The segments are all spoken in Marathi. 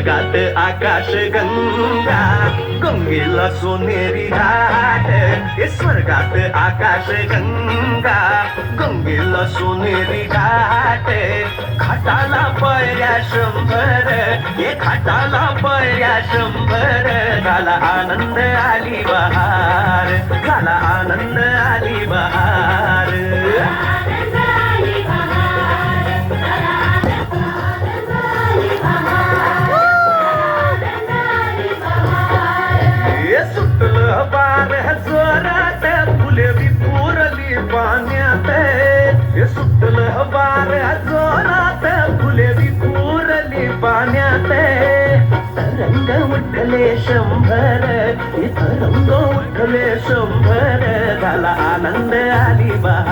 स्वर्गात आकाश गंगा गंगेला सोनेरी घाट. स्वर्गात आकाश गंगा गंगेला सोनेरी घाट. खाटाला पायऱ्या शंभर हे खाटाला पायऱ्या शंभर. झाला आनंद आली बहार झाला आनंद पाण्यात हे सुटलं बाऱ्या जोरात फुले विपुरली पाण्यात रंग उठले शंभर. इथं रंग उठले शंभर. झाला आनंद आली बा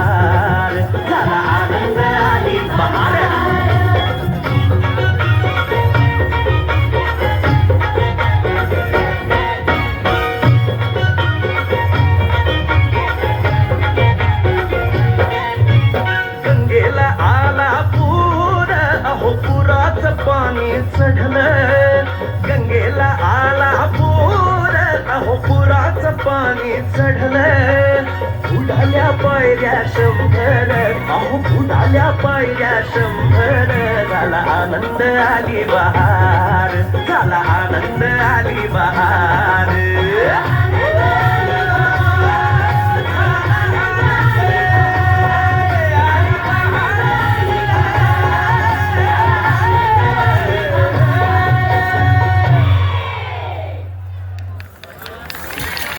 पाणी चढलं. गंगेला आला पूर. अहो पुराचं पाणी चढलं. उडाल्या पायऱ्या शंभर. अहो उडाल्या पायऱ्या शंभर. झाला आनंद आली बहार. झाला आनंद आली बहार.